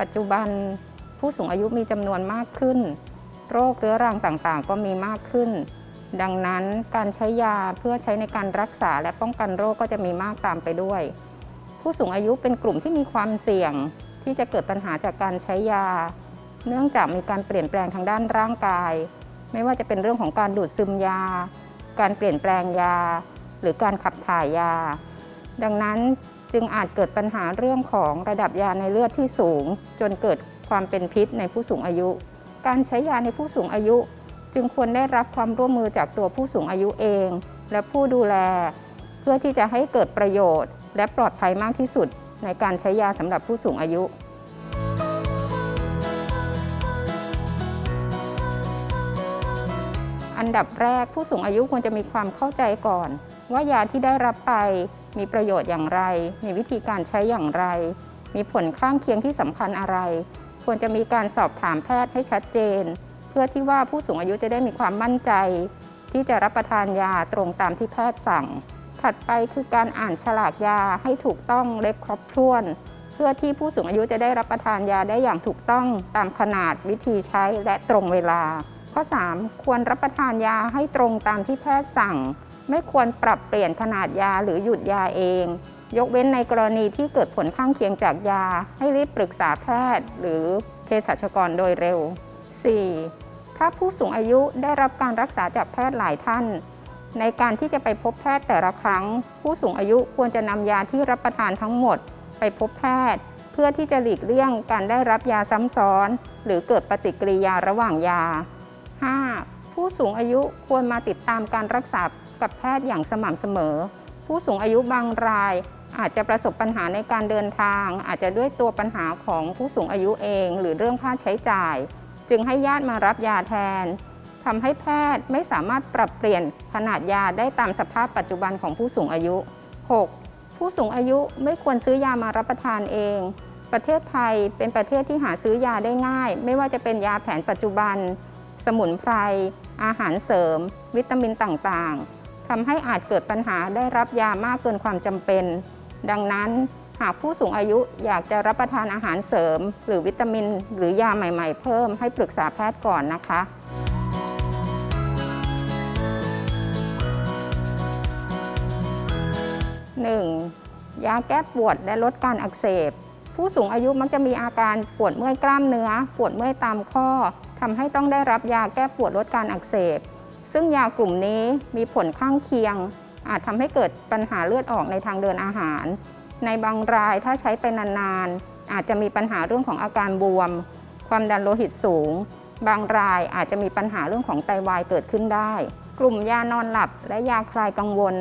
ปัจจุบันผู้สูงอายุมีจำนวนมากขึ้น โรคเรื้อรังต่างๆ ก็มีมากขึ้น ดังนั้นการใช้ยาเพื่อใช้ในการรักษาและป้องกันโรคก็จะมีมากตามไปด้วย ผู้สูงอายุเป็นกลุ่มที่มีความเสี่ยงที่จะเกิดปัญหาจากการใช้ยา เนื่องจากมีการเปลี่ยนแปลงทางด้านร่างกาย ไม่ว่าจะเป็นเรื่องของการดูดซึมยา การเปลี่ยนแปลงยา หรือการขับถ่ายยา ดังนั้น จึงอาจเกิดปัญหาเรื่องของระดับยาในเลือดที่สูง จนเกิดความเป็นพิษในผู้สูงอายุ การใช้ยาในผู้สูงอายุ จึงควรได้รับความร่วมมือจากตัวผู้สูงอายุเอง และผู้ดูแล เพื่อที่จะให้เกิดประโยชน์ และปลอดภัยมากที่สุด ในการใช้ยาสำหรับผู้สูงอายุอันดับแรกผู้สูงอายุควรจะมีความเข้าใจก่อน ว่ายาที่ได้รับไปมีประโยชน์อย่างไร มีวิธีการใช้อย่างไร มีผลข้างเคียงที่สำคัญอะไร ควรจะมีการสอบถามแพทย์ให้ชัดเจน เพื่อที่ว่าผู้สูงอายุจะได้มีความมั่นใจ ที่จะรับประทานยาตรงตามที่แพทย์สั่ง ถัดไปคือการอ่านฉลากยาให้ถูกต้องและครบถ้วน เพื่อที่ผู้สูงอายุจะได้รับประทานยาได้อย่างถูกต้องตามขนาดวิธีใช้และตรงเวลา ข้อ 3 ควรรับประทานยาให้ตรงตามที่แพทย์สั่ง ไม่ควรปรับเปลี่ยนขนาดยาหรือหยุดยาเอง ยกเว้นในกรณีที่เกิดผลข้างเคียงจากยา ให้รีบปรึกษาแพทย์ หรือเภสัชกรโดยเร็ว 4. ถ้าผู้สูงอายุได้รับการรักษาจากแพทย์หลายท่าน ในการที่จะไปพบแพทย์แต่ละครั้ง ผู้สูงอายุควรจะนำยาที่รับประทานทั้งหมด ไปพบแพทย์ เพื่อที่จะหลีกเลี่ยงการได้รับยาซ้ำซ้อน หรือเกิดปฏิกิริยาระหว่างยา 5. ผู้สูงอายุควรมาติดตามการรักษา กับแพทย์อย่างสม่ำเสมอ ผู้สูงอายุบางรายอาจจะประสบปัญหาในการเดินทาง อาจจะด้วยตัวปัญหาของผู้สูงอายุเอง หรือเรื่องค่าใช้จ่าย จึงให้ญาติมารับยาแทนทำให้แพทย์ไม่สามารถปรับเปลี่ยนขนาดยาได้ตามสภาพปัจจุบันของผู้สูงอายุ 6. ผู้สูงอายุไม่ควรซื้อยามารับประทานเอง ประเทศไทยเป็นประเทศที่หาซื้อยาได้ง่าย ไม่ว่าจะเป็นยาแผนปัจจุบัน สมุนไพร อาหารเสริม วิตามินต่างๆ ทำให้อาจเกิดปัญหาได้รับยามากเกินความจำเป็น ดังนั้นหากผู้สูงอายุอยากจะรับประทานอาหารเสริม หรือวิตามิน หรือยาใหม่ๆ เพิ่มให้ปรึกษาแพทย์ก่อนนะคะ 1. ยาแก้ปวดและลดการอักเสบ ผู้สูงอายุมักจะมีอาการปวดเมื่อยกล้ามเนื้อ ปวดเมื่อยตามข้อทำให้ต้องได้รับยาแก้ปวดลดการอักเสบ ซึ่งยากลุ่มนี้มีผลข้างเคียง อาจทำให้เกิดปัญหาเลือดออกในทางเดินอาหาร ในบางรายถ้าใช้ไปนานๆ อาจจะมีปัญหาเรื่องของอาการบวม ความดันโลหิตสูง บางรายอาจจะมีปัญหาเรื่องของไตวายเกิดขึ้นได้ กลุ่มยานอนหลับและยาคลายกังวล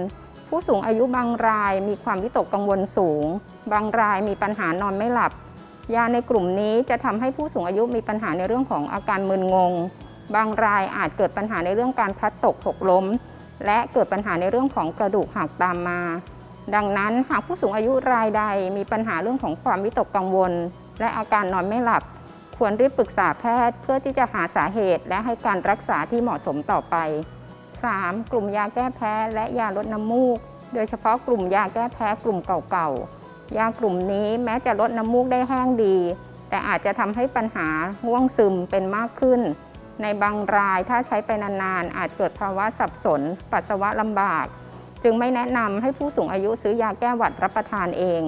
ผู้สูงอายุบางรายมีความวิตกกังวลสูง บางรายมีปัญหานอนไม่หลับ ยาในกลุ่มนี้จะทำให้ผู้สูงอายุมีปัญหาในเรื่องของอาการมึนงง บางรายอาจเกิดปัญหาในเรื่องการพลัดตกหกล้ม และเกิดปัญหาในเรื่องของกระดูกหักตามมา ดังนั้นหากผู้สูงอายุรายใดมีปัญหาเรื่องของความวิตกกังวล และอาการนอนไม่หลับ ควรรีบปรึกษาแพทย์ เพื่อที่จะหาสาเหตุ และให้การรักษาที่เหมาะสมต่อไป 3. กลุ่มยาแก้แพ้และยาลดน้ำมูก โดยเฉพาะกลุ่มยาแก้แพ้กลุ่มเก่าๆ ยากลุ่มนี้แม้จะลดน้ำมูกได้แห้งดี แต่อาจจะทำให้ปัญหาง่วงซึมเป็นมากขึ้น ในบางรายถ้าใช้ไปนานๆ อาจเกิดภาวะสับสน ปัสสาวะลำบาก จึงไม่แนะนำให้ผู้สูงอายุซื้อยาแก้หวัดรับประทานเอง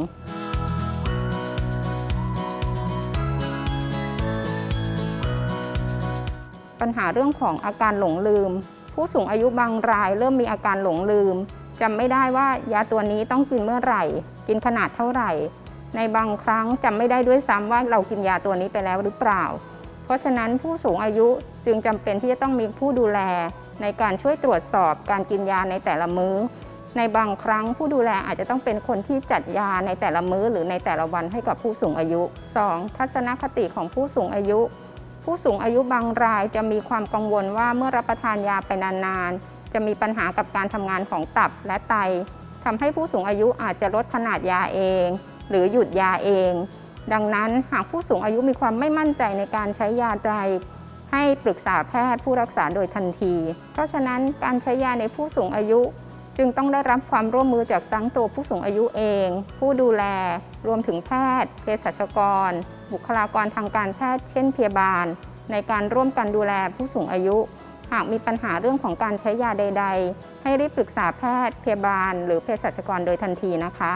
ปัญหาเรื่องของอาการหลงลืม ผู้สูงอายุบางรายเริ่มมีอาการหลงลืมจำไม่ได้ว่ายาตัวนี้ต้องกินเมื่อไหร่ กินขนาดเท่าไหร่ ในบางครั้งจำไม่ได้ด้วยซ้ำว่าเรากินยาตัวนี้ไปแล้วหรือเปล่า เพราะฉะนั้นผู้สูงอายุจึงจำเป็นที่จะต้องมีผู้ดูแล ในการช่วยตรวจสอบการกินยาในแต่ละมื้อ ในบางครั้งผู้ดูแลอาจจะต้องเป็นคนที่จัดยาในแต่ละมื้อหรือในแต่ละวันให้กับผู้สูงอายุ 2. ทัศนคติของผู้สูงอายุ ผู้สูงอายุบางรายจะมีความกังวลว่าเมื่อรับประทานยาไปนานๆ จะมีปัญหากับการทำงานของตับและไตทำให้ผู้สูงอายุอาจจะลดขนาดยาเอง หรือหยุดยาเอง ดังนั้นหากผู้สูงอายุมีความไม่มั่นใจในการใช้ยาใดให้ปรึกษาแพทย์ผู้รักษาโดยทันที เพราะฉะนั้นการใช้ยาในผู้สูงอายุ จึงต้องได้รับความร่วมมือจากทั้งตัวผู้สูงอายุเอง ผู้ดูแล รวมถึงแพทย์เภสัชกร บุคลากรทางการแพทย์เช่นพยาบาล ในการร่วมกันดูแลผู้สูงอายุ หากมีปัญหาเรื่องของการใช้ยาใด ๆ ให้รีบปรึกษาแพทย์พยาบาล หรือเภสัชกรโดยทันทีนะคะ